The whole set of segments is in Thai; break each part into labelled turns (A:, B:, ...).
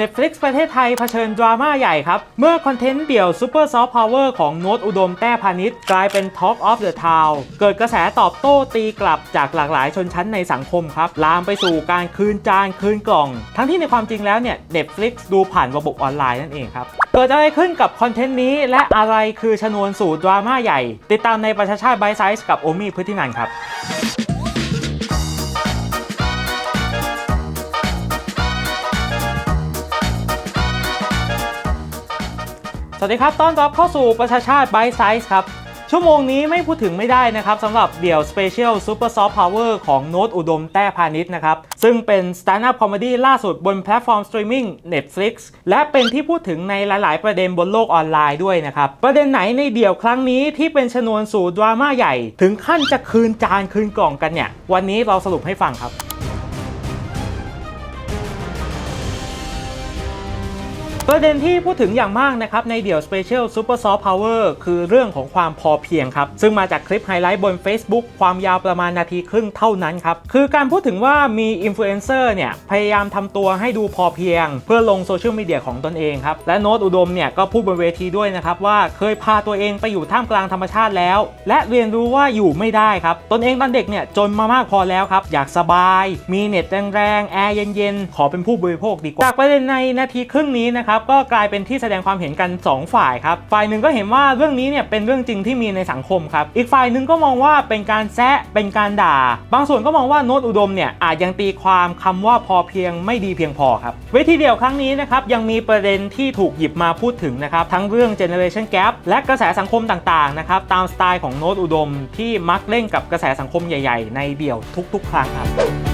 A: Netflix ประเทศไทยเผชิญดราม่าใหญ่ครับ เมื่อคอนเทนต์เดี่ยว Super Soft Power ของโน้ตอุดมแต้พาณิชย์กลายเป็น Talk of the Town เกิดกระแสตอบโต้ตีกลับจากหลากหลายชนชั้นในสังคมครับ ลามไปสู่การคืนจานคืนกล่อง ทั้งที่ในความจริงแล้วเนี่ย Netflix ดูผ่านระบบออนไลน์นั่นเองครับเกิดอะไรขึ้นกับคอนเทนต์นี้ และอะไรคือชนวนสู่ดราม่าใหญ่ ติดตามในประชาชาติไบไซส์กับโอมี่พฤตินันครับ สวัสดีครับต้อนรับเข้าสู่ประชาชาติ Bite Size ครับ ชั่วโมงนี้ไม่พูดถึงไม่ได้นะครับสำหรับเดี่ยว Special Super Soft Power ของโน้ตอุดมแต้พาณิชย์นะครับ ซึ่งเป็น Stand Up Comedy ล่าสุดบนแพลตฟอร์มสตรีมมิ่ง Netflix และเป็นที่พูดถึงในหลาย ๆ ประเด็นบนโลกออนไลน์ด้วยนะครับ ประเด็นไหนในเดี่ยวครั้งนี้ที่เป็นชนวนสู่ดราม่าใหญ่ ถึงขั้นจะคืนจานคืนกล่องกันเนี่ยวันนี้เราสรุปให้ฟังครับ ประเด็นที่พูดถึงอย่างมากนะครับในเดี่ยว Special Super Soft Power คือเรื่องของความพอเพียงครับ ซึ่งมาจากคลิปไฮไลท์บน Facebook ความยาวประมาณนาทีครึ่งเท่านั้นครับ คือการพูดถึงว่ามีอินฟลูเอนเซอร์เนี่ยพยายามทำตัวให้ดูพอเพียง เพื่อลงโซเชียลมีเดียของตนเองครับ และโน้ตอุดมเนี่ยก็พูดบนเวทีด้วยนะครับว่าเคยพาตัวเองไปอยู่ท่ามกลางธรรมชาติแล้ว และเรียนรู้ว่าอยู่ไม่ได้ครับตนเองตอนเด็กเนี่ยจนมามากพอแล้วครับอยากสบาย มีเน็ตแรงๆแอร์เย็นๆขอเป็นผู้บริโภคดีกว่าจากประเด็นในนาทีครึ่งนี้นะครับก็กลายเป็นที่แสดงความเห็นกัน 2 ฝ่ายครับฝ่ายหนึ่งก็เห็นว่าเรื่องนี้เนี่ยเป็นเรื่องจริงที่มีในสังคมครับอีกฝ่ายหนึ่งก็มองว่าเป็นการแซะเป็นการด่า บางส่วนก็มองว่าโน้ตอุดมเนี่ยอาจยังตีความคำว่าพอเพียงไม่ดีเพียงพอครับเวทีเดียวครั้งนี้นะครับยังมีประเด็นที่ถูกหยิบมาพูดถึงนะครับทั้งเรื่อง generation gap และกระแสสังคมต่างๆนะครับตามสไตล์ของโน้ตอุดม ที่มักเล่นกับกระแสสังคมใหญ่ ๆ ในเดี่ยวทุก ๆ ครั้งครับ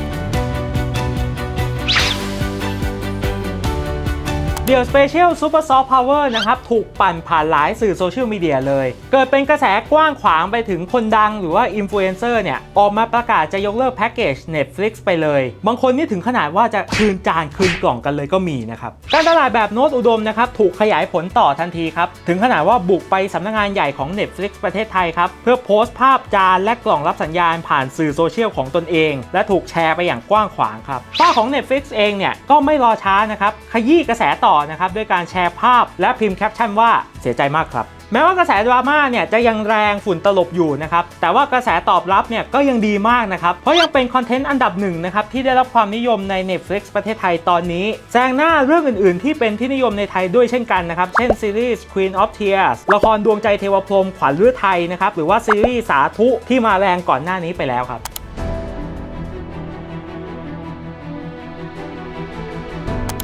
A: เดี่ยว Special Super Soft Power นะครับ ถูกปั่นผ่านหลายสื่อโซเชียลมีเดียเลย เกิดเป็นกระแสกว้างขวางไปถึงคนดังหรือว่าอินฟลูเอนเซอร์เนี่ย ออกมาประกาศจะยกเลิกแพ็กเกจ Netflix ไปเลย บางคนนี่ถึงขนาดว่าจะคืนจานคืนกล่องกันเลยก็มีนะครับ การตลาดแบบโน้ตอุดมนะครับ ถูกขยายผลต่อทันทีครับ ถึงขนาดว่าบุกไปสำนักงานใหญ่ของ Netflix ประเทศไทยครับ เพื่อโพสต์ภาพจานและกล่องรับสัญญาณผ่านสื่อโซเชียลของตนเอง และถูกแชร์ไปอย่างกว้างขวางครับฝ้าของ Netflix เองเนี่ยก็ไม่รอช้านะครับขยี้กระแสต่อนะครับด้วยการแชร์ภาพและพิมพ์แคปชั่นว่าเสียใจมากครับ แม้ว่ากระแสดราม่าเนี่ยจะยังแรงฝุ่นตลบอยู่นะครับแต่ว่ากระแสตอบรับเนี่ยก็ยังดีมากนะครับเพราะยังเป็นคอนเทนต์อันดับหนึ่งนะครับที่ได้รับความนิยมใน Netflix ประเทศไทยตอนนี้แซงหน้าเรื่องอื่นๆ ที่เป็นที่นิยมในไทยด้วยเช่นกันนะครับเช่นซีรีส์ Queen of Tears ละครดวงใจเทวพรหมขวัญฤทัยนะครับหรือว่าซีรีส์สาธุที่มาแรงก่อนหน้านี้ไปแล้วครับ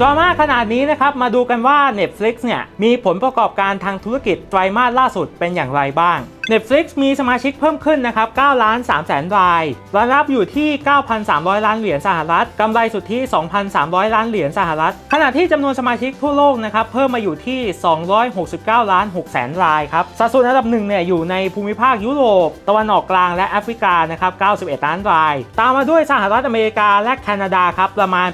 A: ดราม่าขนาดนี้นะครับ มาดูกันว่า Netflix เนี่ยมีผลประกอบการทางธุรกิจไตรมาสล่าสุดเป็นอย่างไรบ้าง Netflix มีสมาชิกเพิ่มขึ้นนะครับ9ล้าน3แสนรายรายรับอยู่ที่ 9,300 ล้านเหรียญสหรัฐกำไรสุทธิ 2,300 ล้านเหรียญสหรัฐ ขณะที่จำนวนสมาชิกทั่วโลกนะครับเพิ่มมาอยู่ที่ 269 ล้าน6แสนรายครับสัดส่วนอันดับหนึ่งเนี่ยอยู่ในภูมิภาคยุโรป ตะวันออกกลางและแอฟริกานะครับ91 ล้านราย ตามมาด้วยสหรัฐอเมริกาและแคนาดาครับประมาณ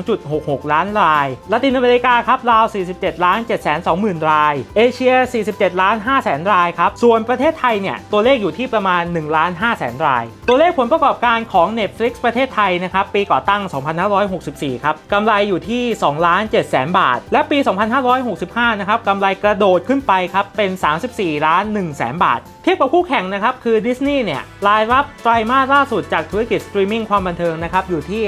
A: 82.66 ล้านรายละตินอเมริกาครับราว 47 ล้าน7 2 0 0 0 0 ราย เอเชีย 47 ล้าน5แสนรายครับส่วนประเทศไทยเนี่ยตัวเลขอยู่ที่ประมาณ1ล้าน5แสนราย ตัวเลขผลประกอบการของ Netflix ประเทศไทยนะครับปีก่อตั้ง 2564 ครับกำไรอยู่ที่2ล้าน7แสนบาท และปี 2565 นะครับกำไรกระโดดขึ้นไปครับเป็น 34ล้าน1แสนบาท เทียบกับคู่แข่งนะครับคือดิสนีย์เนี่ยรายรับไตรมาสล่าสุดจากธุรกิจสตรีมมิ่งความบันเทิงนะครับอยู่ที่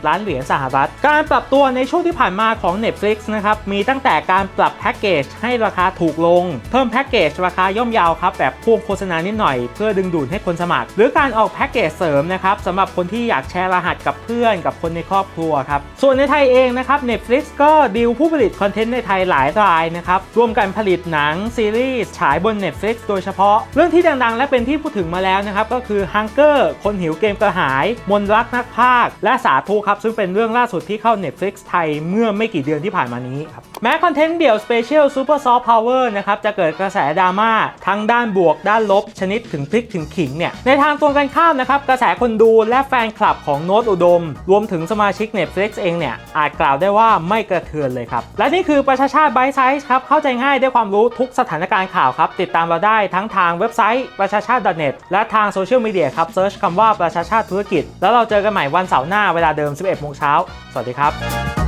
A: 5,640 ล้านเหรียญสหรัฐ การปรับตัวในช่วงที่ผ่านมาของ Netflix นะครับมีตั้งแต่การปรับแพ็กเกจให้ราคาถูกลง เพิ่มแพ็กเกจราคาย่อมยาวครับแบบพ่วงโฆษณานิดหน่อยเพื่อดึงดูดให้คนสมัคร หรือการออกแพ็กเกจเสริมนะครับสำหรับคนที่อยากแชร์รหัสกับเพื่อนกับคนในครอบครัวครับส่วนในไทยเองนะครับ Netflix ก็ดีลผู้ผลิตคอนเทนต์ในไทยหลายรายนะครับร่วมกันผลิตหนังซีรีส์ฉายบน Netflix โดยเฉพาะ เรื่องที่ดังๆ และเป็นที่พูดถึงมาแล้วนะครับก็คือ Hunger คนหิวเกมกระหาย มนรักนักพากและสาธุครับ ซึ่งเป็นเรื่องล่าสุดที่เข้า Netflix ไทยเมื่อไม่กี่เดือนที่ผ่านมานี้ครับแม้คอนเทนต์เดี่ยว Special Super Soft Power นะครับจะเกิดกระแสดราม่าทั้งด้านบวกด้านลบชนิดถึงพลิกถึงขิงเนี่ยในทางตรงกันข้ามนะครับกระแสคนดูและแฟนคลับของโน้ตอุดม รวมถึงสมาชิก Netflix เองเนี่ยอาจกล่าวได้ว่าไม่กระเทือนเลยครับ และนี่คือประชาชาติไบไซส์ครับเข้าใจง่ายได้ความรู้ทุกสถานการณ์ข่าวครับ ติดตามเราได้ทั้งทางเว็บไซต์ประชาชาติ .net และทางโซเชียลมีเดียครับเซิร์ชคำว่าประชาชาติธุรกิจ แล้วเราเจอกันใหม่วันเสาร์หน้าเวลาเดิม 11โมงเช้าสวัสดีครับ